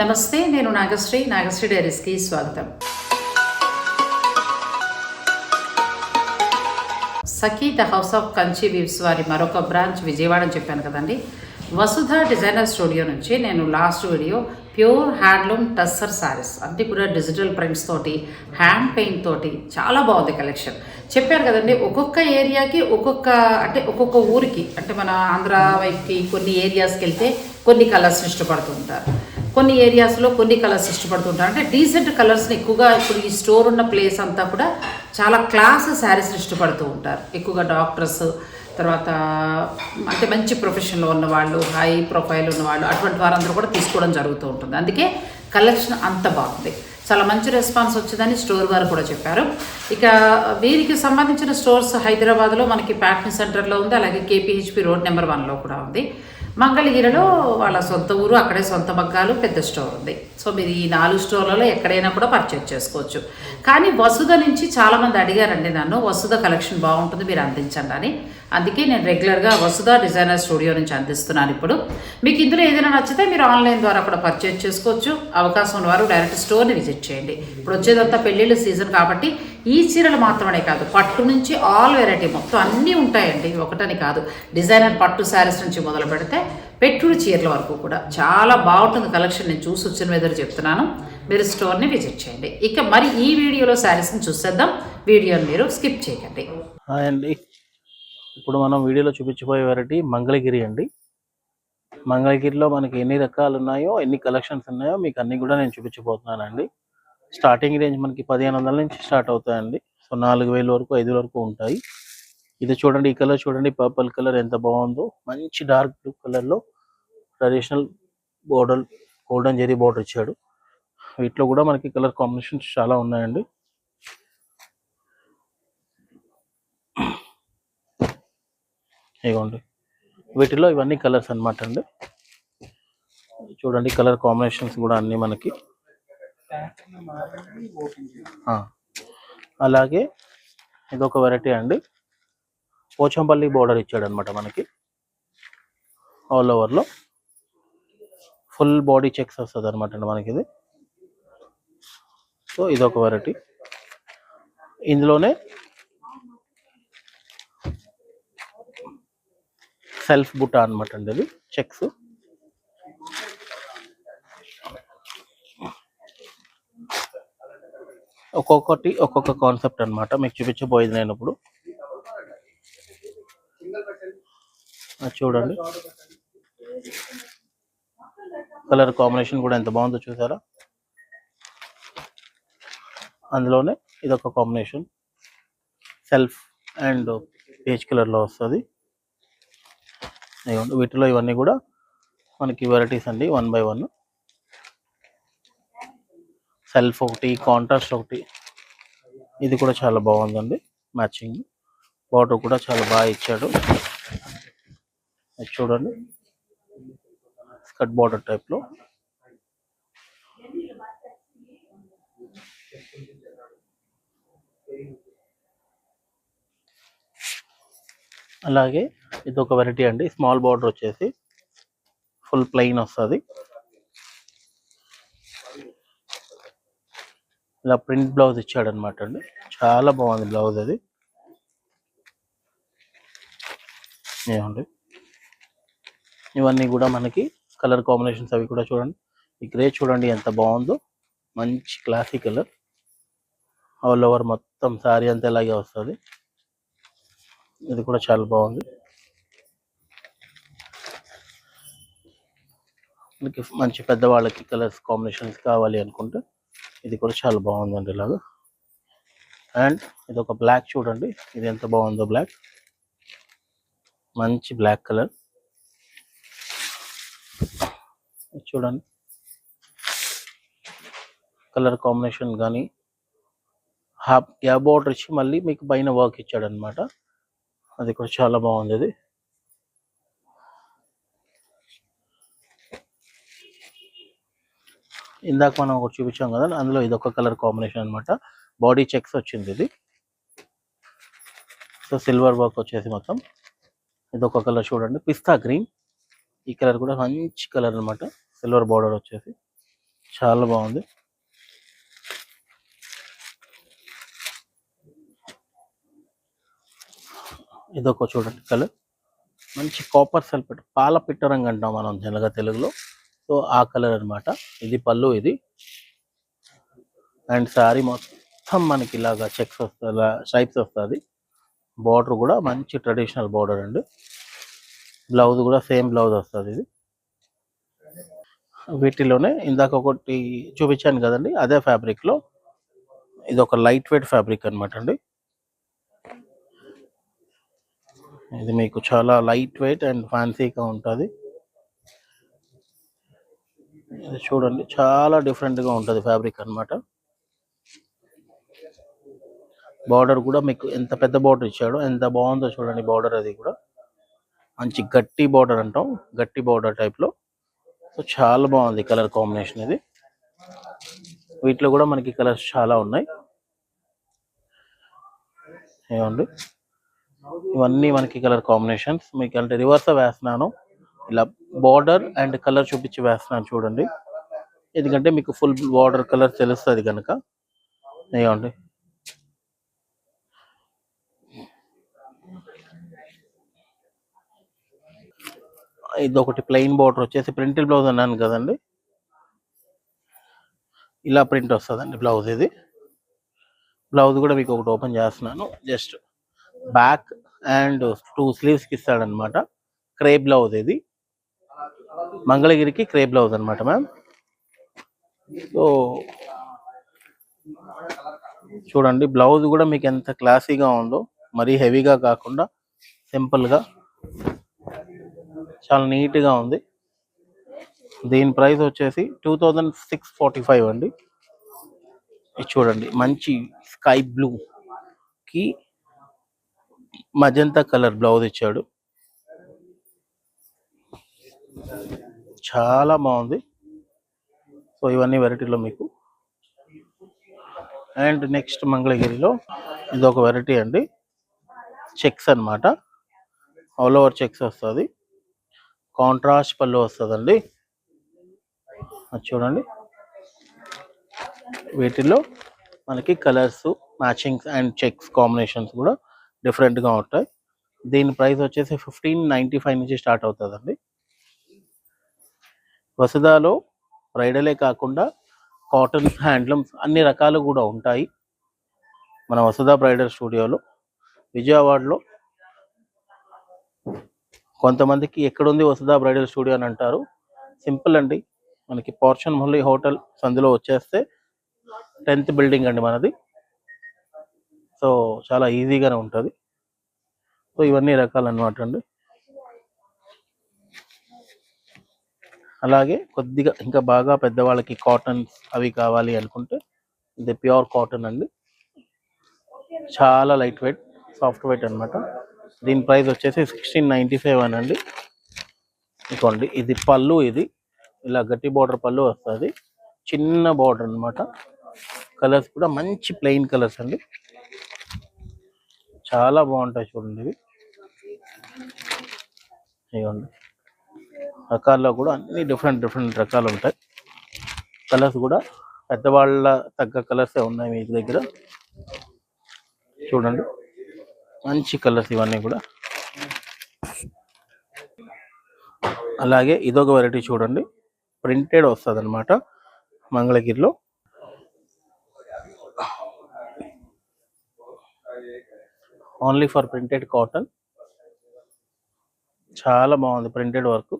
నమస్తే నేను నాగశ్రీ. నాగశ్రీ డైరీస్కి స్వాగతం. Sakhi the house of Kanchi weaves వారి మరొక బ్రాంచ్ విజయవాడ అని చెప్పాను కదండి. వసుధ డిజైనర్ స్టూడియో నుంచి నేను last video pure handloom tussar saris అన్నీ కూడా డిజిటల్ ప్రింట్స్ తోటి హ్యాండ్ పెయింట్ తోటి చాలా బాగుంది కలెక్షన్. చెప్పారు కదండి ఒక్కొక్క ఏరియాకి ఒక్కొక్క అంటే ఒక్కొక్క ఊరికి అంటే మన ఆంధ్ర వైపుకి కొన్ని ఏరియాస్కి వెళ్తే కొన్ని కలర్స్ ఇష్టపడుతూ ఉంటారు. కొన్ని ఏరియాస్లో కొన్ని కలర్స్ ఇష్టపడుతుంటారు అంటే డీసెంట్ కలర్స్ని ఎక్కువగా ఇప్పుడు ఈ స్టోర్ ఉన్న ప్లేస్ అంతా కూడా చాలా క్లాస్ శారీస్ ఇష్టపడుతూ ఉంటారు. ఎక్కువగా డాక్టర్స్ తర్వాత అంటే మంచి ప్రొఫెషన్లో ఉన్న వాళ్ళు హై ప్రొఫైల్ ఉన్న వాళ్ళు అటువంటి వారందరూ కూడా తీసుకోవడం జరుగుతూ ఉంటుంది. అందుకే కలెక్షన్ అంత బాగుంది. చాలా మంచి రెస్పాన్స్ వచ్చిందని స్టోర్ వారు కూడా చెప్పారు. ఇక వీరికి సంబంధించిన స్టోర్స్ హైదరాబాద్లో మనకి ప్యాకింగ్ సెంటర్లో ఉంది అలాగే కేపీహెచ్పి రోడ్ నెంబర్ వన్లో కూడా ఉంది. మంగళగిరిలో వాళ్ళ సొంత ఊరు అక్కడే సొంత మగ్గాలు పెద్ద స్టోర్ ఉంది. సో మీరు ఈ నాలుగు స్టోర్లలో ఎక్కడైనా కూడా పర్చేజ్ చేసుకోవచ్చు. కానీ వసుధ నుంచి చాలామంది అడిగారండి నన్ను వసుధ కలెక్షన్ బాగుంటుంది మీరు అందించండి అని. అందుకే నేను రెగ్యులర్గా వసుధ డిజైనర్ స్టూడియో నుంచి అందిస్తున్నాను ఇప్పుడు. మీకు ఇందులో ఏదైనా నచ్చితే మీరు ఆన్లైన్ ద్వారా కూడా పర్చేజ్ చేసుకోవచ్చు. అవకాశం ఉన్నవారు డైరెక్ట్ స్టోర్ని విజిట్ చేయండి. ఇప్పుడు వచ్చేదంతా పెళ్ళిళ్ళ సీజన్ కాబట్టి ఈ చీరలు మాత్రమే కాదు పట్టు నుంచి ఆల్ వెరైటీ మొత్తం అన్నీ ఉంటాయండి. ఒకటని కాదు డిజైనర్ పట్టు శారీస్ నుంచి మొదలు పెడితే పెట్టుడు చీరల వరకు కూడా. చాలా బాగుంటుంది కలెక్షన్. నేను చూసి వచ్చిన మీద చెప్తున్నాను. మీరు స్టోర్ని విజిట్ చేయండి. ఇక మరి ఈ వీడియోలో శారీస్ని చూసేద్దాం. వీడియోని మీరు స్కిప్ చేయకండి. అండి. ఇప్పుడు మనం వీడియోలో చూపించబోయే వెరైటీ మంగళగిరి అండి. మంగళగిరిలో మనకి ఎన్ని రకాలు ఉన్నాయో ఎన్ని కలెక్షన్స్ ఉన్నాయో మీకు అన్ని కూడా నేను చూపించబోతున్నానండి. స్టార్టింగ్ రేంజ్ మనకి పదిహేను వందల నుంచి స్టార్ట్ అవుతాయండి. సో నాలుగు వేల వరకు ఐదు వరకు ఉంటాయి. ఇది చూడండి ఈ కలర్ చూడండి పర్పుల్ కలర్ ఎంత బాగుందో. మంచి డార్క్ బ్లూ కలర్లో traditional border golden zari border ఇచ్చాడు. వీటిలో కూడా మనకి కలర్ కాంబినేషన్స్ చాలా ఉన్నాయండి. ఇదిగోండి వీటిలో ఇవన్నీ కలర్స్ అన్నమాట అండి. చూడండి కలర్ కాంబినేషన్స్ కూడా అన్నీ మనకి. అలాగే ఇదొక వెరైటీ అండి. పోచంపల్లి బోర్డర్ ఇచ్చాడు అనమాట మనకి. ఆల్ ఓవర్లో ఫుల్ బాడీ చెక్స్ వస్తుంది అనమాట అండి మనకి ఇది. సో ఇదొక వెరైటీ ఇందులోనే సెల్ఫ్ బుట్ట అనమాట అండి అది చెక్స్. ఒక్కొక్కటి ఒక్కొక్క కాన్సెప్ట్ అనమాట మీకు చూపించబోయేది నేను ఇప్పుడు అది చూడండి. కలర్ కాంబినేషన్ కూడా ఎంత బాగుందో చూసారా? అందులోనే ఇదొక కాంబినేషన్. సెల్ఫ్ అండ్ పేజ్ కలర్లో వస్తుంది. వీటిలో ఇవన్నీ కూడా మనకి వెరైటీస్ అండి వన్ బై వన్ సెల్ఫ్ ఒకటి కాంట్రాస్ట్ ఒకటి. ఇది కూడా చాలా బాగుందండి మ్యాచింగ్ బార్డర్ కూడా చాలా బాగా ఇచ్చాడు. చూడండి. స్కట్ బార్డర్ టైప్లో అలాగే ఇది ఒక వెరైటీ అండి. స్మాల్ బార్డర్ వచ్చేసి ఫుల్ ప్లెయిన్ వస్తుంది. ఇలా ప్రింట్ బ్లౌజ్ ఇచ్చాడు అనమాట అండి. చాలా బాగుంది బ్లౌజ్ అది. ఏమండి? ఇవన్నీ కూడా మనకి కలర్ కాంబినేషన్స్ అవి కూడా చూడండి. ఈ గ్రే చూడండి ఎంత బాగుందో. మంచి క్లాసిక్ కలర్ ఆల్ ఓవర్ మొత్తం సారీ అంతా ఇలాగే వస్తుంది. ఇది కూడా చాలా బాగుంది. మనకి మంచి పెద్దవాళ్ళకి కలర్స్ కాంబినేషన్స్ కావాలి అనుకుంటే ఇది కూడా చాలా బాగుందండి ఇలాగా. అండ్ ఇది ఒక బ్లాక్ చూడండి. ఇది ఎంత బాగుందో బ్లాక్. మంచి బ్లాక్ కలర్. చూడండి. కలర్ కాంబినేషన్ కానీ హ్యాప్ గ్యాప్ బార్డర్ ఇచ్చి మళ్ళీ మీకు పైన వర్క్ ఇచ్చాడనమాట అది కూడా చాలా బాగుంది అది ఇందాక మనం ఒకటి చూపించాం కదా అందులో ఇది ఒక కలర్ కాంబినేషన్ అనమాట బాడీ చెక్స్ వచ్చింది ఇది. సో సిల్వర్ వర్క్ వచ్చేసి మొత్తం. ఇది ఒక కలర్ చూడండి. పిస్తా గ్రీన్. ఈ కలర్ కూడా మంచి కలర్ అనమాట సిల్వర్ బార్డర్ వచ్చేసి. చాలా బాగుంది. ఇదొక చూడండి కలర్. మంచి కాపర్ సల్ఫేట్ పాల పిట్ట రంగు అంటాం మనం జనగా తెలుగులో. సో ఆ కలర్ అనమాట ఇది పళ్ళు ఇది. అండ్ శారీ మొత్తం మనకి ఇలాగా చెక్స్ వస్తుంది స్ట్రైప్స్ వస్తుంది. బార్డర్ కూడా మంచి ట్రెడిషనల్ బార్డర్ అండి. బ్లౌజ్ కూడా సేమ్ బ్లౌజ్ వస్తుంది ఇది. వీటిలోనే ఇందాక ఒకటి చూపించాను కదండి అదే ఫ్యాబ్రిక్లో. ఇది ఒక లైట్ వెయిట్ ఫ్యాబ్రిక్ అనమాట అండి. ఇది మీకు చాలా లైట్ వెయిట్ అండ్ ఫ్యాన్సీగా ఉంటుంది. ఇది చూడండి చాలా డిఫరెంట్గా ఉంటుంది ఫ్యాబ్రిక్ అన్నమాట. బార్డర్ కూడా మీకు ఎంత పెద్ద బార్డర్ ఇచ్చాడో ఎంత బాగుందో చూడండి బార్డర్ అది కూడా. మంచి గట్టి బార్డర్ అంటాం గట్టి బార్డర్ టైప్లో. సో చాలా బాగుంది కలర్ కాంబినేషన్ ఇది. వీటిలో కూడా మనకి కలర్స్ చాలా ఉన్నాయి. ఏమండి? ఇవన్నీ మనకి కలర్ కాంబినేషన్స్ మీకు అంటే రివర్స్ వేస్తున్నాను. ఇలా బార్డర్ అండ్ కలర్ చూపించి వేస్తున్నాను చూడండి. ఎందుకంటే మీకు ఫుల్ బార్డర్ కలర్ తెలుస్తుంది కనుక ఏమండి ఇది ఒకటి ప్లెయిన్ బార్డర్ వచ్చేసి ప్రింటెడ్ బ్లౌజ్ అన్నాను కదండి. ఇలా ప్రింట్ వస్తుందండి బ్లౌజ్ ఇది. బ్లౌజ్ కూడా మీకు ఒకటి ఓపెన్ చేస్తున్నాను. జస్ట్ బ్యాక్ అండ్ టూ స్లీవ్స్కి ఇస్తాడనమాట క్రే బ్లౌజ్ ఇది. మంగళగిరికి క్రే బ్లౌజ్ అనమాట మ్యామ్ సో చూడండి బ్లౌజ్ కూడా మీకు ఎంత క్లాసీగా ఉందో మరీ హెవీగా కాకుండా సింపుల్గా చాలా నీట్గా ఉంది. దీని ప్రైస్ వచ్చేసి two thousand six forty five అండి. ఇది చూడండి మంచి స్కై బ్లూకి మజంతా కలర్ బ్లౌజ్ ఇచ్చాడు. చాలా బాగుంది. సో ఇవన్నీ వెరైటీలో మీకు. అండ్ నెక్స్ట్ మంగళగిరిలో ఇది ఒక వెరైటీ అండి. చెక్స్ అనమాట ఆల్ ఓవర్ చెక్స్ వస్తుంది. కాంట్రాస్ట్ పళ్ళు వస్తుందండి. చూడండి. వీటిల్లో మనకి colours matchings and checks combinations కూడా డిఫరెంట్గా ఉంటాయి. దీని ప్రైస్ వచ్చేసి ఫిఫ్టీన్ నైంటీ ఫైవ్ నుంచి స్టార్ట్ అవుతుందండి. వసుదాలో బ్రైడలే కాకుండా కాటన్ హ్యాండ్లూమ్స్ అన్ని రకాలు కూడా ఉంటాయి. మన వసుదా బ్రైడల్ స్టూడియోలో విజయవాడలో. కొంతమందికి ఎక్కడుంది వసుదా బ్రైడల్ స్టూడియో అని అంటారు. సింపుల్ అండి. మనకి పోర్షన్ మొహల్లి హోటల్ సందులో వచ్చేస్తే టెన్త్ బిల్డింగ్ అండి మనది. సో చాలా ఈజీగానే ఉంటుంది. సో ఇవన్నీ రకాలన్నమాట అండి. అలాగే కొద్దిగా ఇంకా బాగా పెద్దవాళ్ళకి కాటన్ అవి కావాలి అనుకుంటే ఇది ప్యూర్ కాటన్ అండి. చాలా లైట్ వెయిట్ సాఫ్ట్ వెయిట్ అనమాట దీని ప్రైస్ వచ్చేసి సిక్స్టీన్ నైంటీ ఫైవ్ అనండి. ఇదిగోండి ఇది పళ్ళు ఇది. ఇలా గట్టి బార్డర్ పళ్ళు వస్తుంది. చిన్న బార్డర్ అన్నమాట. కలర్స్ కూడా మంచి ప్లెయిన్ కలర్స్ అండి. చాలా బాగుంటాయి చూడండి ఇవి. ఇవ్వండి రకాల్లో కూడా అన్ని డిఫరెంట్ డిఫరెంట్ రకాలు ఉంటాయి. కలర్స్ కూడా పెద్దవాళ్ళ తగ్గ కలర్స్ ఉన్నాయి మీ దగ్గర? చూడండి. మంచి కలర్స్ ఇవన్నీ కూడా. అలాగే ఇదొక వెరైటీ చూడండి. ప్రింటెడ్ వస్తుంది అనమాట మంగళగిరిలో. ఓన్లీ ఫర్ ప్రింటెడ్ కాటన్ చాలా బాగుంది ప్రింటెడ్ వర్క్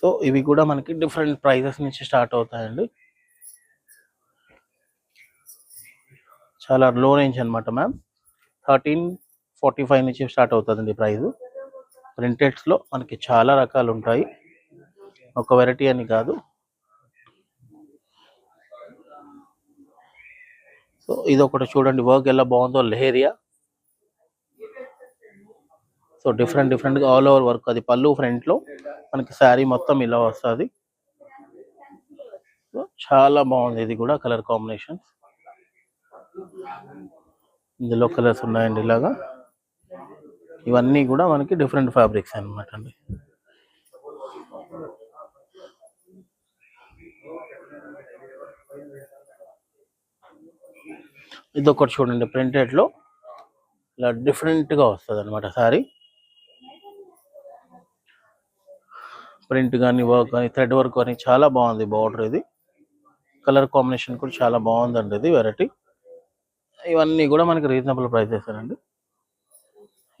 సో ఇవి కూడా మనకి డిఫరెంట్ ప్రైజెస్ నుంచి స్టార్ట్ అవుతాయండి. చాలా లో రేంజ్ అనమాట మ్యామ్ థర్టీన్ ఫార్టీ ఫైవ్ నుంచి స్టార్ట్ అవుతుందండి ప్రైస్ ప్రింటెడ్స్లో మనకి చాలా రకాలు ఉంటాయి. ఒక వెరైటీ అని కాదు. సో ఇది ఒకటి చూడండి వర్క్ ఎలా బాగుందో లెహేరియా సో డిఫరెంట్ డిఫరెంట్గా ఆల్ ఓవర్ వర్క్ అది పళ్ళు ఫ్రంట్లో మనకి శారీ మొత్తం ఇలా వస్తుంది. సో చాలా బాగుంది. ఇది కూడా కలర్ కాంబినేషన్స్ ఇందులో కలర్స్ ఉన్నాయండి ఇలాగా. ఇవన్నీ కూడా మనకి డిఫరెంట్ ఫ్యాబ్రిక్స్ అనమాట అండి. ఇది ఒకటి చూడండి ప్రింటెడ్లో ఇలా డిఫరెంట్గా వస్తుంది అనమాట సారీ ప్రింట్ కానీ వర్క్ కానీ థ్రెడ్ వర్క్ కానీ చాలా బాగుంది బార్డర్ ఇది. కలర్ కాంబినేషన్ కూడా చాలా బాగుందండి ఇది వెరైటీ. ఇవన్నీ కూడా మనకి రీజనబుల్ ప్రైస్ అండి.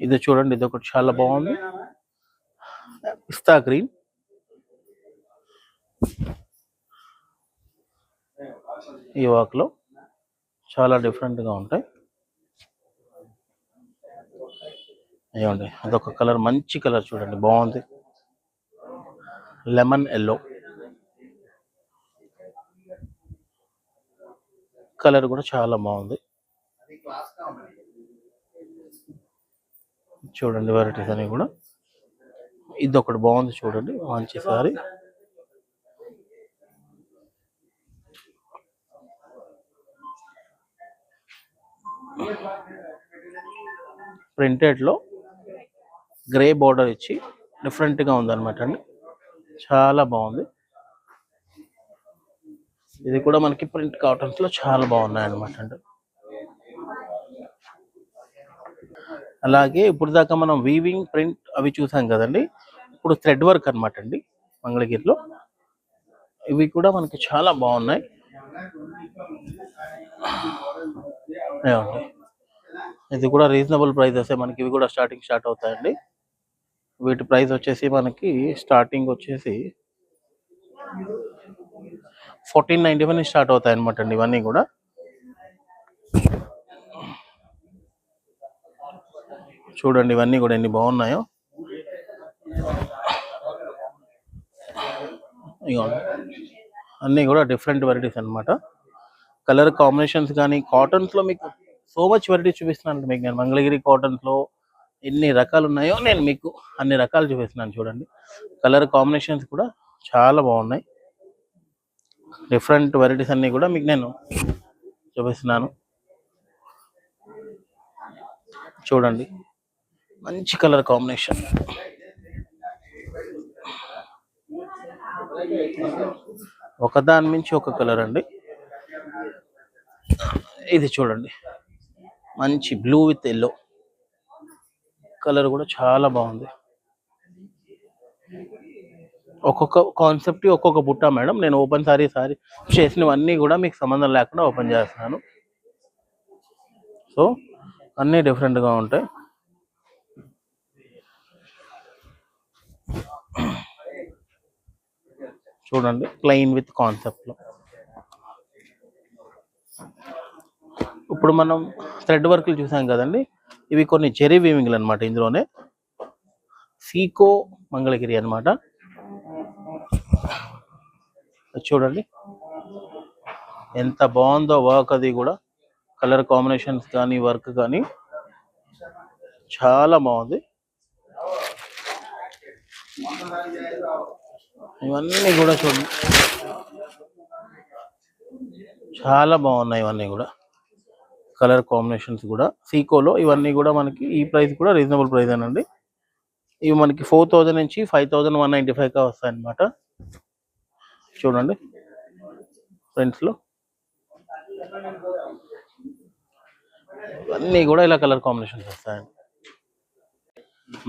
ఇది చూడండి ఇది ఒకటి చాలా బాగుంది. పిస్తా గ్రీన్. ఈ వాక్లో చాలా డిఫరెంట్గా ఉంటాయి. ఏమండి అదొక కలర్ మంచి కలర్ చూడండి బాగుంది. లెమన్ ఎల్లో కలర్ కూడా చాలా బాగుంది. చూడండి వెరైటీస్ అని కూడా. ఇది ఒకటి బాగుంది చూడండి మంచి సారీ. ప్రింటెడ్లో గ్రే బార్డర్ ఇచ్చి డిఫరెంట్గా అండి. చాలా బాగుంది. ఇది కూడా మనకి ప్రింట్ కాటన్స్లో చాలా బాగున్నాయి అనమాట అండి. అలాగే ఇప్పుడు దాకా మనం వీవింగ్ ప్రింట్ అవి చూసాం కదండి. ఇప్పుడు థ్రెడ్ వర్క్ అన్నమాట అండి మంగళగిరిలో. ఇవి కూడా మనకి చాలా బాగున్నాయి. ఇది కూడా రీజనబుల్ ప్రైజెస్ మనకి. ఇవి కూడా స్టార్టింగ్ స్టార్ట్ అవుతాయండి. వీటి ప్రైస్ వచ్చేసి మనకి స్టార్టింగ్ వచ్చేసి ఫోర్టీన్ నైన్టీ వన్ స్టార్ట్ అవుతాయి అనమాట అండి ఇవన్నీ కూడా. చూడండి ఇవన్నీ కూడా ఎన్ని బాగున్నాయో. అన్నీ కూడా డిఫరెంట్ వెరైటీస్ అనమాట కలర్ కాంబినేషన్స్ కానీ కాటన్స్లో మీకు సో మచ్ వెరైటీ చూపిస్తున్నాను మీకు నేను మంగళగిరి కాటన్స్లో ఎన్ని రకాలు ఉన్నాయో నేను మీకు అన్ని రకాలు చూపిస్తున్నాను చూడండి. కలర్ కాంబినేషన్స్ కూడా చాలా బాగున్నాయి. డిఫరెంట్ వెరైటీస్ అన్నీ కూడా మీకు నేను చూపిస్తున్నాను. చూడండి. మంచి కలర్ కాంబినేషన్ ఒకదాని మించి ఒక కలర్ అండి. ఇది చూడండి. మంచి బ్లూ విత్ ఎల్లో కలర్ కూడా చాలా బాగుంది. ఒక్కొక్క కాన్సెప్ట్ ఒక్కొక్క బుట్ట మేడం. నేను ఓపెన్ సారీ సారీ చేసినవన్నీ కూడా మీకు సంబంధం లేకుండా ఓపెన్ చేస్తున్నాను. సో అన్నీ డిఫరెంట్గా ఉంటాయి. చూడండి ప్లెయిన్ విత్ కాన్సెప్ట్లో ఇప్పుడు మనం థ్రెడ్ వర్క్లు చూసాం కదండి. ఇవి కొన్ని చెరీ వీవింగ్లు అనమాట ఇందులోనే. సీకో మంగళగిరి అనమాట చూడండి. ఎంత బాగుందో వర్క్ అది కూడా. కలర్ కాంబినేషన్స్ కానీ వర్క్ కానీ చాలా బాగుంది. ఇవన్నీ కూడా చూడండి. చాలా బాగున్నాయి ఇవన్నీ కూడా. కలర్ కాంబినేషన్స్ కూడా. సీకోలో ఇవన్నీ కూడా మనకి ఈ ప్రైస్ కూడా రీజనబుల్ ప్రైస్ అండి ఇవి మనకి ఫోర్ థౌజండ్ నుంచి five thousand one ninety five కా వస్తాయి అనమాట చూడండి ఫ్రెండ్స్లో ఇవన్నీ కూడా ఇలా కలర్ కాంబినేషన్స్ వస్తాయండి.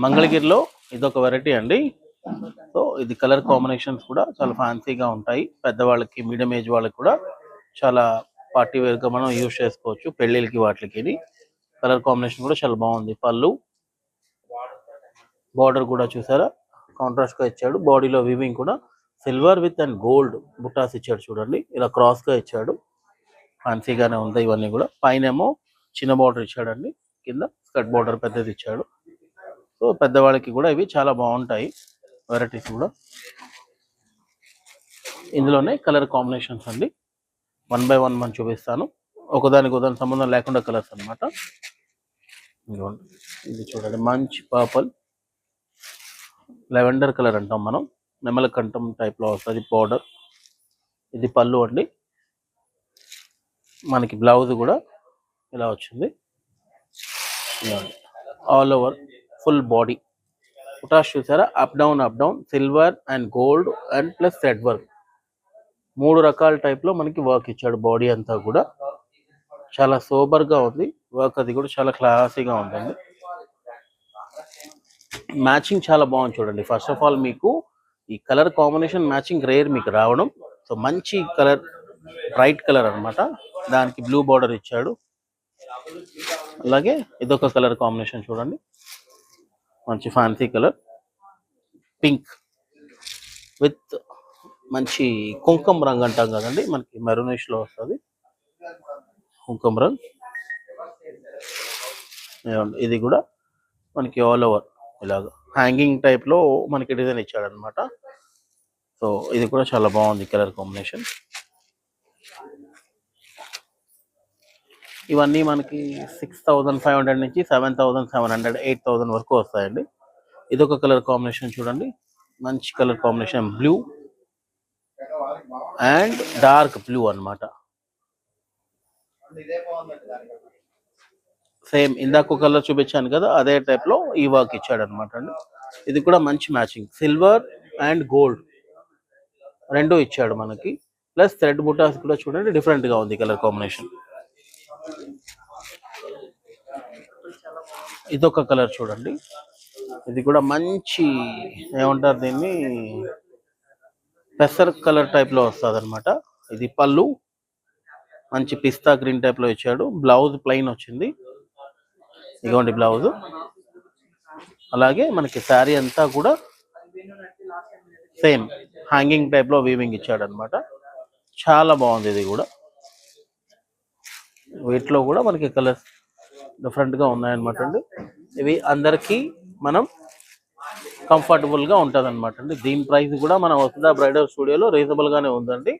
మంగళగిరిలో ఇదొక వెరైటీ అండి. సో ఇది కలర్ కాంబినేషన్స్ కూడా చాలా ఫ్యాన్సీగా ఉంటాయి. పెద్దవాళ్ళకి మీడియం ఏజ్ వాళ్ళకి కూడా చాలా పార్టీ వేర్గా మనం యూజ్ చేసుకోవచ్చు పెళ్ళిళ్ళకి వాటికి కలర్ కాంబినేషన్ కూడా చాలా బాగుంది. పళ్ళు. బార్డర్ కూడా చూసారా? కాంట్రాస్ట్గా ఇచ్చాడు. బాడీలో వివింగ్ కూడా. సిల్వర్ విత్ అండ్ గోల్డ్ బుట్టాస్ ఇచ్చాడు చూడండి. ఇలా క్రాస్గా ఇచ్చాడు. ఫ్యాన్సీగానే ఉంది ఇవన్నీ కూడా. పైన ఏమో చిన్న బార్డర్ ఇచ్చాడండి. కింద స్కర్ట్ బార్డర్ పెద్దది ఇచ్చాడు. సో పెద్దవాళ్ళకి కూడా ఇవి చాలా బాగుంటాయి. వెరైటీస్ కూడా. ఇందులోనే కలర్ కాంబినేషన్స్ అండి. వన్ బై వన్ మనం చూపిస్తాను. ఒకదానికి ఒకదాని సంబంధం లేకుండా కలర్స్ అన్నమాట. ఇది చూడండి మంచి పర్పుల్. లెవెండర్ కలర్ అంటాం మనం. నెమల కంఠం టైప్లో లో వస్తుంది పౌడర్ ఇది పళ్ళు అండి. మనకి బ్లౌజ్ కూడా ఇలా వచ్చింది. ఆల్ ఓవర్ ఫుల్ బాడీ ఫుటాస్ చూసారా? Up down up down silver and gold and plus thread work మూడు రకాల టైప్లో లో మనకి వర్క్ ఇచ్చాడు బాడీ అంతా కూడా. చాలా సోబర్గా ఉంది. వర్క్ అది కూడా చాలా క్లాసీగా ఉంటుంది. మ్యాచింగ్ చాలా బాగుంది చూడండి. ఫస్ట్ ఆఫ్ ఆల్ మీకు ఈ కలర్ కాంబినేషన్ మ్యాచింగ్ రేర్ మీకు రావడం. సో మంచి కలర్ బ్రైట్ కలర్ అన్నమాట. దానికి బ్లూ బార్డర్ ఇచ్చాడు. అలాగే ఇదొక కలర్ కాంబినేషన్ చూడండి. మంచి ఫ్యాన్సీ కలర్ పింక్ విత్ మంచి కుంకుమ రంగు అంటాం కదండి మనకి మెరూనిష్లో వస్తుంది. కుంకుమ రంగ్. ఇది కూడా మనకి ఆల్ ఓవర్ ఇలాగ హ్యాంగింగ్ టైప్లో మనకి డిజైన్ ఇచ్చాడనమాట. సో ఇది కూడా చాలా బాగుంది కలర్ కాంబినేషన్ ఇవన్నీ మనకి సిక్స్ థౌజండ్ ఫైవ్ హండ్రెడ్ నుంచి seven thousand seven hundred eight thousand వరకు వస్తాయండి. ఇది ఒక కలర్ కాంబినేషన్ చూడండి. మంచి colour combination blue and dark blue అన్నమాట. సేమ్ ఇందాక కలర్ చూపించాను కదా అదే టైప్లో ఈ వర్క్ ఇచ్చాడు అనమాట అండి. ఇది కూడా మంచి మ్యాచింగ్ సిల్వర్ అండ్ గోల్డ్ రెండు ఇచ్చాడు మనకి. ప్లస్ థ్రెడ్ బుటాస్ కూడా చూడండి డిఫరెంట్గా ఉంది కలర్ కాంబినేషన్ ఇదొక కలర్ చూడండి. ఇది కూడా మంచి ఏమంటారు దీన్ని? పెసర్ కలర్ టైప్లో వస్తుంది అనమాట ఇది పళ్ళు మంచి పిస్తా గ్రీన్ టైప్లో ఇచ్చాడు. బ్లౌజ్ ప్లెయిన్ వచ్చింది. ఇదిగోండి బ్లౌజ్. అలాగే మనకి శారీ అంతా కూడా సేమ్ హ్యాంగింగ్ టైప్లో వీవింగ్ ఇచ్చాడు అనమాట చాలా బాగుంది ఇది కూడా. వీటిలో కూడా మనకి కలర్స్ డిఫరెంట్గా ఉన్నాయన్నమాట అండి. ఇవి అందరికీ మనం కంఫర్టబుల్గా ఉంటుంది అనమాట అండి. దీని ప్రైస్ కూడా మన వసుదా బ్రైడల్ స్టూడియోలో రీజనబుల్గానే ఉందండి.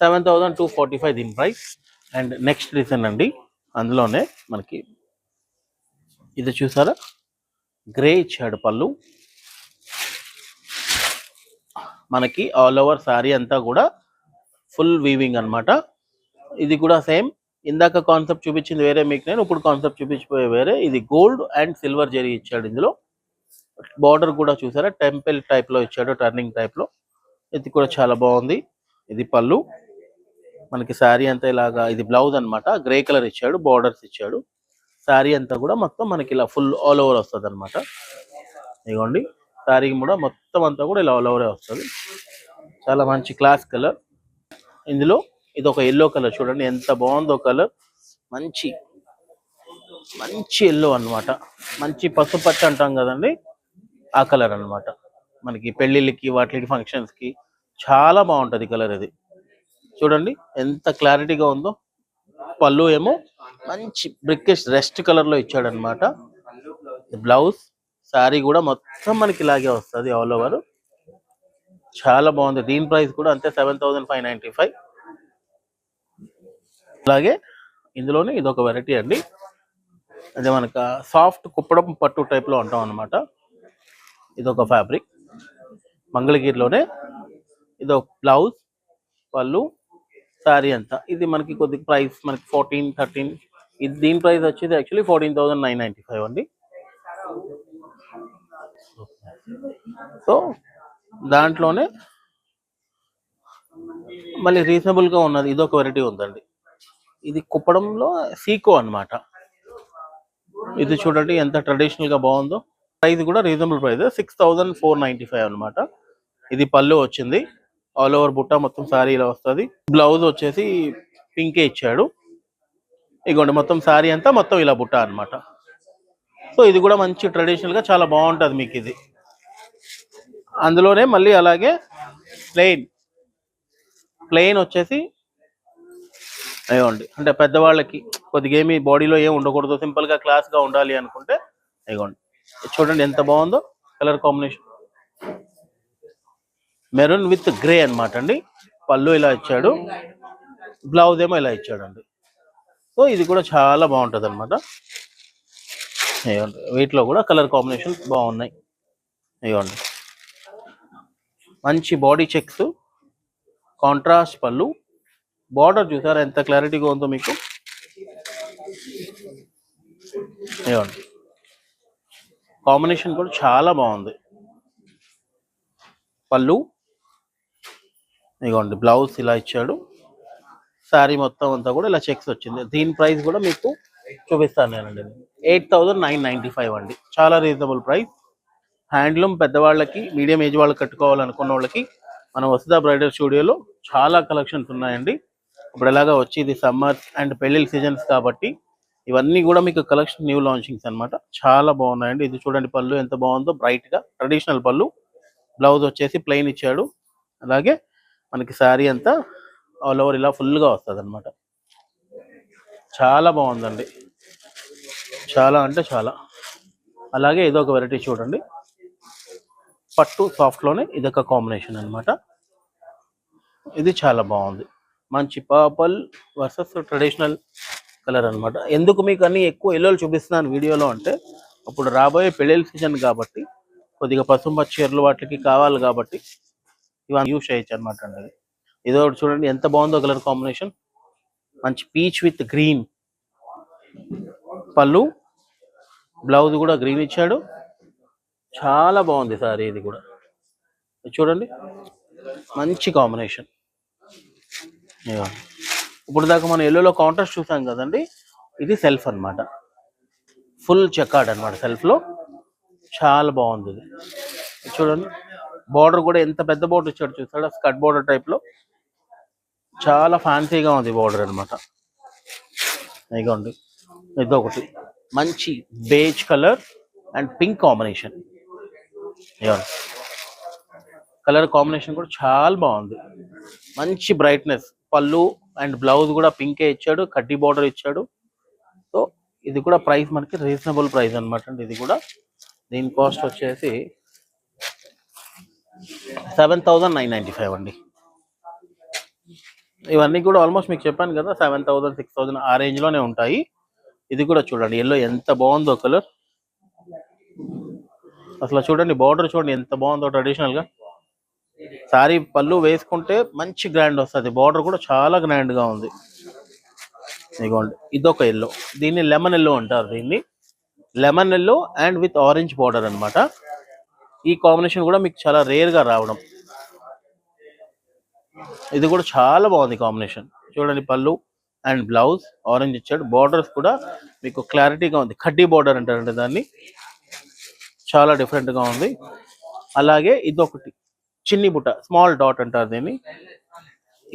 Seven thousand two forty five దీని ప్రైస్ అండ్ నెక్స్ట్ రీజన్ అండి అందులోనే మనకి ఇది చూసారా? గ్రే ఇచ్చాడు పళ్ళు మనకి ఆల్ ఓవర్ సారీ అంతా కూడా ఫుల్ వీవింగ్ అన్నమాట. ఇది కూడా సేమ్ ఇందాక కాన్సెప్ట్ చూపించింది వేరే మీకు నేను ఇప్పుడు కాన్సెప్ట్ చూపించిపోయే వేరే. ఇది గోల్డ్ అండ్ సిల్వర్ జరీ ఇచ్చాడు ఇందులో. బార్డర్ కూడా చూసారా? టెంపుల్ టైప్లో ఇచ్చాడు టర్నింగ్ టైప్లో. ఇది కూడా చాలా బాగుంది. ఇది పళ్ళు. మనకి శారీ అంతా ఇలాగా ఇది బ్లౌజ్ అన్నమాట. గ్రే కలర్ ఇచ్చాడు బార్డర్స్ ఇచ్చాడు. శారీ అంతా కూడా మొత్తం మనకి ఇలా ఫుల్ ఆల్ ఓవర్ వస్తుంది అనమాట ఇదిగోండి. శారీ కూడా మొత్తం అంతా కూడా ఇలా ఆల్ ఓవరే వస్తుంది. చాలా మంచి క్లాస్ కలర్ ఇందులో ఇది ఒక ఎల్లో కలర్ చూడండి. ఎంత బాగుందో కలర్ మంచి మంచి ఎల్లో అన్నమాట. మంచి పసుపచ్చ అంటాం కదండి. ఆ కలర్ అన్నమాట. మనకి పెళ్ళిళ్ళకి వాటికి ఫంక్షన్స్కి చాలా బాగుంటది కలర్ ఇది. చూడండి ఎంత క్లారిటీగా ఉందో. పళ్ళు ఏమో మంచి బ్రిక్కిష్ రెస్ట్ కలర్లో ఇచ్చాడు బ్లౌజ్ శారీ కూడా మొత్తం మనకి ఇలాగే వస్తుంది ఆల్ ఓవర్. చాలా బాగుంది. దీని ప్రైస్ కూడా అంతే seven thousand five ninety five. అలాగే ఇందులోనే ఇది ఒక వెరైటీ అండి. అదే మనకు సాఫ్ట్ కుప్పడం పట్టు టైప్లో లో అనమాట ఇది ఒక ఫ్యాబ్రిక్. మంగళగిరిలోనే ఇది ఒక బ్లౌజ్ వాళ్ళు శారీ అంతా. ఇది మనకి కొద్ది ప్రైస్ మనకి ఫోర్టీన్ థర్టీన్ ఇది దీని ప్రైస్ వచ్చేది actually fourteen thousand nine ninety five అండి. సో దాంట్లోనే మళ్ళీ రీజనబుల్గా ఉన్నది ఇది ఒక వెరైటీ ఉందండి. ఇది కుప్పడంలో సీకో అన్నమాట. ఇది చూడండి ఎంత ట్రెడిషనల్గా బాగుందో. ప్రైస్ కూడా reasonable price. Six thousand four ninety five అనమాట ఇది పళ్ళు వచ్చింది. ఆల్ ఓవర్ బుట్ట మొత్తం సారీ ఇలా వస్తుంది. బ్లౌజ్ వచ్చేసి పింకే ఇచ్చాడు. ఇగోండి మొత్తం సారీ అంతా మొత్తం ఇలా బుట్ట అన్నమాట. సో ఇది కూడా మంచి ట్రెడిషనల్గా చాలా బాగుంటది మీకు ఇది. అందులోనే మళ్ళీ అలాగే ప్లెయిన్ ప్లెయిన్ వచ్చేసి అయ్యోండి అంటే పెద్దవాళ్ళకి కొద్దిగా ఏమి బాడీలో ఏం ఉండకూడదు. సింపుల్గా క్లాస్గా ఉండాలి అనుకుంటే అయ్యోండి చూడండి ఎంత బాగుందో colour combination. Maroon with grey అన్నమాట అండి. పళ్ళు ఇలా ఇచ్చాడు. బ్లౌజ్ ఏమో ఇలా ఇచ్చాడండి. సో ఇది కూడా చాలా బాగుంటుంది అనమాట వీటిలో కూడా కలర్ కాంబినేషన్ బాగున్నాయి. ఇవ్వండి మంచి బాడీ చెక్స్ కాంట్రాస్ట్ పళ్ళు. బార్డర్ చూసారా ఎంత క్లారిటీగా ఉందో మీకు? ఇవ్వండి కాంబినేషన్ కూడా చాలా బాగుంది. పళ్ళు. ఇదిగోండి బ్లౌజ్ ఇలా ఇచ్చాడు. శారీ మొత్తం అంతా కూడా ఇలా చెక్స్ వచ్చింది. దీని ప్రైస్ కూడా మీకు చూపిస్తాను నేనండి. Eight thousand nine ninety five అండి. చాలా రీజనబుల్ ప్రైస్. హ్యాండ్లూమ్ పెద్దవాళ్ళకి మీడియం ఏజ్ వాళ్ళకి కట్టుకోవాలనుకున్న వాళ్ళకి మన వసుదా బ్రైడల్ స్టూడియోలో చాలా కలెక్షన్స్ ఉన్నాయండి. ఇప్పుడు ఎలాగా వచ్చి ఇది సమ్మర్ అండ్ పెళ్ళి సీజన్స్ కాబట్టి ఇవన్నీ కూడా మీకు కలెక్షన్ న్యూ లాంచింగ్స్ అన్నమాట. చాలా బాగున్నాయండి. ఇది చూడండి పళ్ళు ఎంత బాగుందో. బ్రైట్గా ట్రెడిషనల్ పళ్ళు. బ్లౌజ్ వచ్చేసి ప్లెయిన్ ఇచ్చాడు. అలాగే మనకి శారీ అంతా ఆల్ ఓవర్ ఇలా ఫుల్గా వస్తుంది అనమాట చాలా బాగుందండి. చాలా అంటే చాలా. అలాగే ఇదొక వెరైటీ చూడండి. పట్టు సాఫ్ట్లోనే ఇదొక కాంబినేషన్ అన్నమాట. ఇది చాలా బాగుంది. మంచి పర్పల్ వర్సెస్ ట్రెడిషనల్ కలర్ అనమాట ఎందుకు మీకు అన్ని ఎక్కువ ఎల్లోలు చూపిస్తున్నాను వీడియోలో అంటే అప్పుడు రాబోయే పెళ్ళిళ్ళ సీజన్ కాబట్టి కొద్దిగా పసుపు చీరలు వాటికి కావాలి కాబట్టి ఇవన్నీ యూస్ చేయొచ్చు అనమాట అండి ఇదో ఒకటి చూడండి ఎంత బాగుందో కలర్ కాంబినేషన్. మంచి పీచ్ విత్ గ్రీన్. పళ్ళు బ్లౌజ్ కూడా గ్రీన్ ఇచ్చాడు. చాలా బాగుంది సారీ ఇది కూడా. చూడండి మంచి కాంబినేషన్. ఇప్పుడు దాకా మనం ఎల్లోలో కాంట్రాస్ట్ చూసాం కదండి ఇది సెల్ఫ్ అన్నమాట. ఫుల్ చెక్కాడ్ అనమాట సెల్ఫ్లో చాలా బాగుంది ఇది. చూడండి బార్డర్ కూడా ఎంత పెద్ద బార్డర్ ఇచ్చాడు చూసాడు స్కట్ బార్డర్ టైప్లో చాలా ఫ్యాన్సీగా ఉంది బార్డర్ అనమాట ఇదిగోండి ఇదొకటి. మంచి beige colour and pink combination ఇవ్వండి కలర్ కాంబినేషన్ కూడా చాలా బాగుంది. మంచి బ్రైట్నెస్. పళ్ళు అండ్ బ్లౌజ్ కూడా పింకే ఇచ్చాడు కడ్డీ బార్డర్ ఇచ్చాడు. సో ఇది కూడా ప్రైస్ మనకి రీజనబుల్ ప్రైస్ అనమాట అండి ఇది కూడా. దీని కాస్ట్ వచ్చేసి seven thousand nine ninety five అండి. ఇవన్నీ కూడా ఆల్మోస్ట్ మీకు చెప్పాను కదా సెవెన్ థౌసండ్ సిక్స్ థౌసండ్ ఆ రేంజ్లోనే ఉంటాయి. ఇది కూడా చూడండి ఎల్లో ఎంత బాగుందో కలర్. అసలు చూడండి బార్డర్ చూడండి ఎంత బాగుందో ట్రెడిషనల్గా సారీ పళ్ళు వేసుకుంటే మంచి గ్రాండ్ వస్తుంది. బార్డర్ కూడా చాలా గ్రాండ్గా ఉంది. ఇదిగోండి ఇదొక ఎల్లో దీన్ని లెమన్ ఎల్లో అంటారు దీన్ని. Lemon yellow and with orange border అన్నమాట. ఈ కాంబినేషన్ కూడా మీకు చాలా రేర్గా రావడం. ఇది కూడా చాలా బాగుంది కాంబినేషన్ చూడండి పళ్ళు అండ్ బ్లౌజ్ ఆరెంజ్ ఇచ్చాడు. బార్డర్స్ కూడా మీకు క్లారిటీగా ఉంది. కడ్డీ బార్డర్ అంటారంటే దాన్ని. చాలా డిఫరెంట్గా ఉంది. అలాగే ఇదొకటి. చిన్ని బుట్ట స్మాల్ డాట్ అంటారు దీన్ని.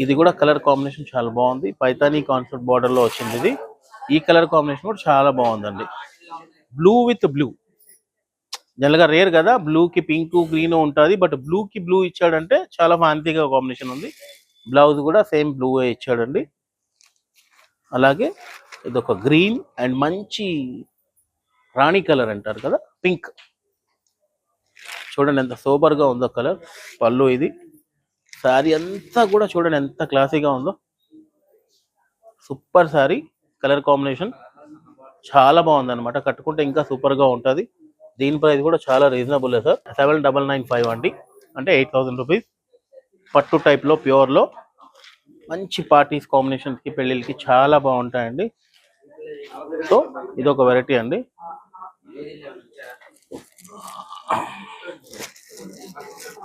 ఇది కూడా కలర్ కాంబినేషన్ చాలా బాగుంది. పైతానీ కాన్సెప్ట్ బార్డర్లో వచ్చింది ఇది. ఈ కలర్ కాంబినేషన్ కూడా చాలా బాగుందండి. బ్లూ విత్ బ్లూ జనరల్గా రేర్ కదా బ్లూ కి పింక్ గ్రీన్ ఉంటుంది బట్ బ్లూ కి బ్లూ ఇచ్చాడంటే చాలా ఫాన్సీగా కాంబినేషన్ ఉంది. బ్లౌజ్ కూడా సేమ్ బ్లూ ఇచ్చాడండి. అలాగే ఇది ఒక గ్రీన్ అండ్ మంచి రాణి కలర్ అంటారు కదా పింక్ చూడండి ఎంత సూపర్గా ఉందో కలర్. పళ్ళు ఇది. శారీ అంతా కూడా చూడండి ఎంత క్లాసీగా ఉందో. Super sari colour combination. చాలా బాగుంది అనమాట కట్టుకుంటే ఇంకా సూపర్గా దీని ప్రైస్ కూడా చాలా reasonable sir. Seven double nine five అండి. అంటే ఎయిట్ థౌసండ్ రూపీస్. పట్టు టైప్లో ప్యూర్లో. మంచి పార్టీస్ కాంబినేషన్స్కి పెళ్ళిళ్ళకి చాలా బాగుంటాయండి. సో ఇది ఒక వెరైటీ అండి.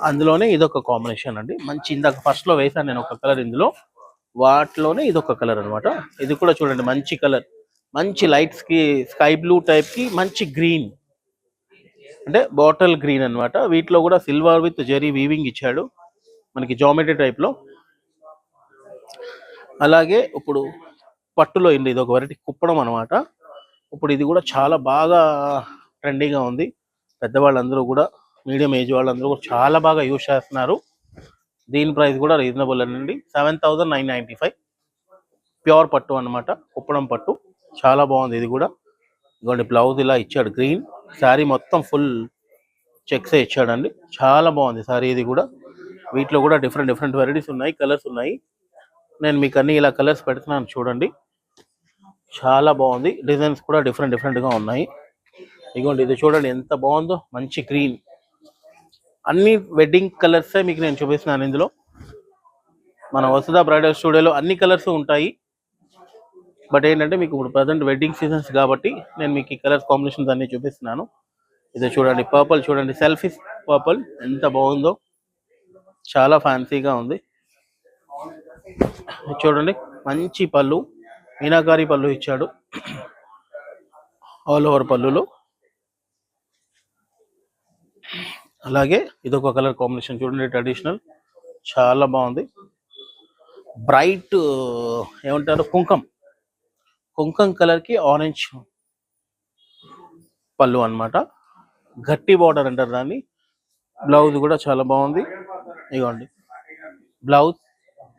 అందులోనే ఇదొక కాంబినేషన్ అండి. మంచి ఇందాక ఫస్ట్లో వేసాను నేను ఒక కలర్ ఇందులో. వాటిలోనే ఇదొక కలర్ అన్నమాట. ఇది కూడా చూడండి మంచి కలర్ మంచి లైట్స్కి స్కై బ్లూ టైప్కి మంచి గ్రీన్ అంటే బాటిల్ గ్రీన్ అన్నమాట. వీటిలో కూడా సిల్వర్ విత్ జెరీ వీవింగ్ ఇచ్చాడు. మనకి జామెట్రీ టైప్లో. అలాగే ఇప్పుడు పట్టులో ఇండి ఇది ఒక వెరైటీ కుప్పడం అనమాట ఇప్పుడు ఇది కూడా చాలా బాగా ట్రెండీగా ఉంది. పెద్దవాళ్ళందరూ కూడా మీడియం ఏజ్ వాళ్ళందరూ కూడా చాలా బాగా యూజ్ చేస్తున్నారు. దీని ప్రైస్ కూడా రీజనబుల్ అండి. Seven thousand nine ninety five. Pure పట్టు అన్నమాట కుప్పడం పట్టు. చాలా బాగుంది ఇది కూడా. ఇదిగోండి బ్లౌజ్ ఇలా ఇచ్చాడు గ్రీన్ శారీ మొత్తం ఫుల్ చెక్స్ ఇచ్చాడండి. చాలా బాగుంది శారీ ఇది కూడా. వీటిలో కూడా డిఫరెంట్ డిఫరెంట్ వెరైటీస్ ఉన్నాయి కలర్స్ ఉన్నాయి. నేను మీకు అన్ని ఇలా కలర్స్ పెడుతున్నాను చూడండి. చాలా బాగుంది. డిజైన్స్ కూడా డిఫరెంట్ డిఫరెంట్గా ఉన్నాయి. ఇదిగోండి ఇది చూడండి ఎంత బాగుందో మంచి గ్రీన్ అన్ని వెడ్డింగ్ కలర్సే మీకు నేను చూపిస్తున్నాను ఇందులో. మన వసుధ బ్రైడల్ స్టూడియోలో అన్ని కలర్స్ ఉంటాయి. బట్ ఏంటంటే మీకు ఇప్పుడు ప్రజెంట్ వెడ్డింగ్ సీజన్స్ కాబట్టి నేను మీకు ఈ కలర్స్ కాంబినేషన్స్ అన్ని చూపిస్తున్నాను. ఇది చూడండి పర్పుల్ చూడండి సెల్ఫీ పర్పుల్ ఎంత బాగుందో. చాలా ఫ్యాన్సీగా ఉంది. చూడండి మంచి పళ్ళు మీనాకారి పళ్ళు ఇచ్చాడు. ఆల్ ఓవర్ పళ్ళులో. అలాగే ఇదొక కలర్ కాంబినేషన్ చూడండి ట్రెడిషనల్ చాలా బాగుంది. బ్రైట్ ఏమంటారు కుంకం. కుంకం కలర్కి ఆరెంజ్ పళ్ళు అన్నమాట. గట్టి బార్డర్ అంటారు దాన్ని. బ్లౌజ్ కూడా చాలా బాగుంది. ఇదిగోండి బ్లౌజ్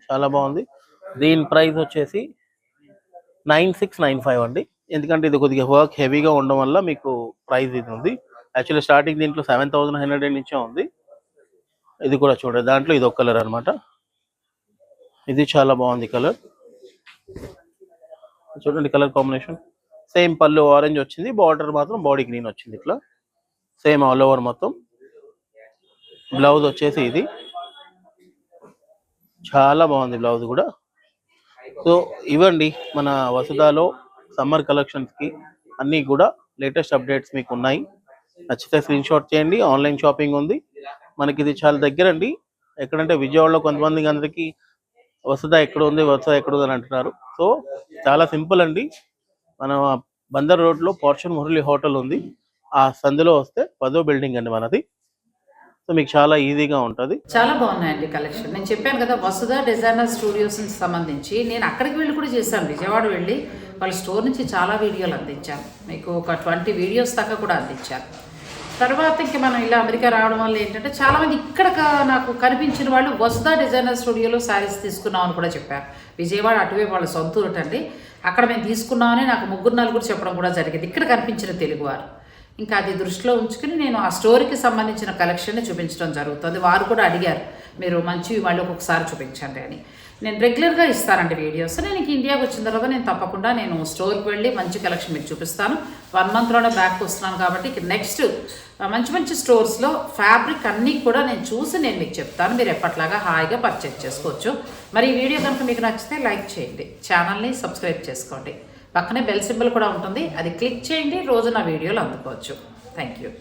చాలా బాగుంది. దీని ప్రైస్ వచ్చేసి నైన్ సిక్స్ నైన్ ఫైవ్ అండి. ఎందుకంటే ఇది కొద్దిగా వర్క్ హెవీగా ఉండడం వల్ల మీకు ప్రైస్ ఇది ఉంది. యాక్చువల్లీ స్టార్టింగ్ దీంట్లో సెవెన్ థౌసండ్ హండ్రెడ్ నుంచే ఉంది. ఇది కూడా చూడండి దాంట్లో ఇది ఒక కలర్ అన్నమాట. ఇది చాలా బాగుంది కలర్. చూడండి కలర్ కాంబినేషన్. సేమ్ పళ్ళు ఆరెంజ్ వచ్చింది బార్డర్ మాత్రం బాడీ గ్రీన్ వచ్చింది ఇట్లా. సేమ్ ఆల్ ఓవర్ మొత్తం. బ్లౌజ్ వచ్చేసి ఇది. చాలా బాగుంది బ్లౌజ్ కూడా. సో ఇవ్వండి మన వసుధాలో సమ్మర్ కలెక్షన్స్కి అన్నీ కూడా లేటెస్ట్ అప్డేట్స్ మీకు ఉన్నాయి. నచ్చితే స్క్రీన్ షాట్ చేయండి. ఆన్లైన్ షాపింగ్ ఉంది. మనకి ఇది చాలా దగ్గర అండి ఎక్కడంటే విజయవాడలో కొంతమంది అందరికీ వసుధ ఎక్కడ ఉంది వసుధ ఎక్కడ ఉంది అని అంటున్నారు. సో చాలా సింపుల్ అండి. మన బందర్ రోడ్లో పోర్షన్ మురళి హోటల్ ఉంది. ఆ సందులో వస్తే పదో బిల్డింగ్ అండి మనది. సో మీకు చాలా ఈజీగా ఉంటుంది. చాలా బాగున్నాయండి కలెక్షన్. నేను చెప్పాను కదా వసుధ డిజైనర్ స్టూడియోస్ సంబంధించి నేను అక్కడికి వెళ్ళి కూడా చేశాను. విజయవాడ వెళ్ళి వాళ్ళ స్టోర్ నుంచి చాలా వీడియోలు అందించాను. మీకు ఒక ట్వంటీ వీడియోస్ దాకా కూడా అందించాను. తర్వాత ఇంక మనం ఇలా అమెరికా రావడం వల్ల ఏంటంటే చాలామంది ఇక్కడ నాకు కనిపించిన వాళ్ళు వసుధ డిజైనర్ స్టూడియోలో శారీస్ తీసుకున్నామని కూడా చెప్పారు. విజయవాడ అటువైపు వాళ్ళ సొంతూరుటండి అక్కడ మేము తీసుకున్నామని నాకు ముగ్గురు నలుగురు చెప్పడం కూడా జరిగింది. ఇక్కడ కనిపించిన తెలుగువారు ఇంకా అది దృష్టిలో ఉంచుకుని నేను ఆ స్టోరీకి సంబంధించిన కలెక్షన్ని చూపించడం జరుగుతుంది. వారు కూడా అడిగారు మీరు మంచివి మళ్ళీ ఒక్కొక్కసారి చూపించండి అని. నేను రెగ్యులర్గా ఇస్తానండి వీడియోస్. నేను ఇంక ఇండియాకి వచ్చిన తర్వాత నేను తప్పకుండా నేను స్టోర్కి వెళ్ళి మంచి కలెక్షన్ మీకు చూపిస్తాను. వన్ మంత్లోనే బ్యాక్ వస్తున్నాను కాబట్టి ఇక నెక్స్ట్ మంచి మంచి స్టోర్స్లో ఫ్యాబ్రిక్ అన్నీ కూడా నేను చూసి నేను మీకు చెప్తాను. మీరు ఎప్పట్లాగా హాయిగా పర్చేజ్ చేసుకోవచ్చు. మరి ఈ వీడియో కనుక మీకు నచ్చితే లైక్ చేయండి. ఛానల్ని సబ్స్క్రైబ్ చేసుకోండి. పక్కనే బెల్ సింబల్ కూడా ఉంటుంది. అది క్లిక్ చేయండి రోజు నా వీడియోలు అందుకోవచ్చు. Thank you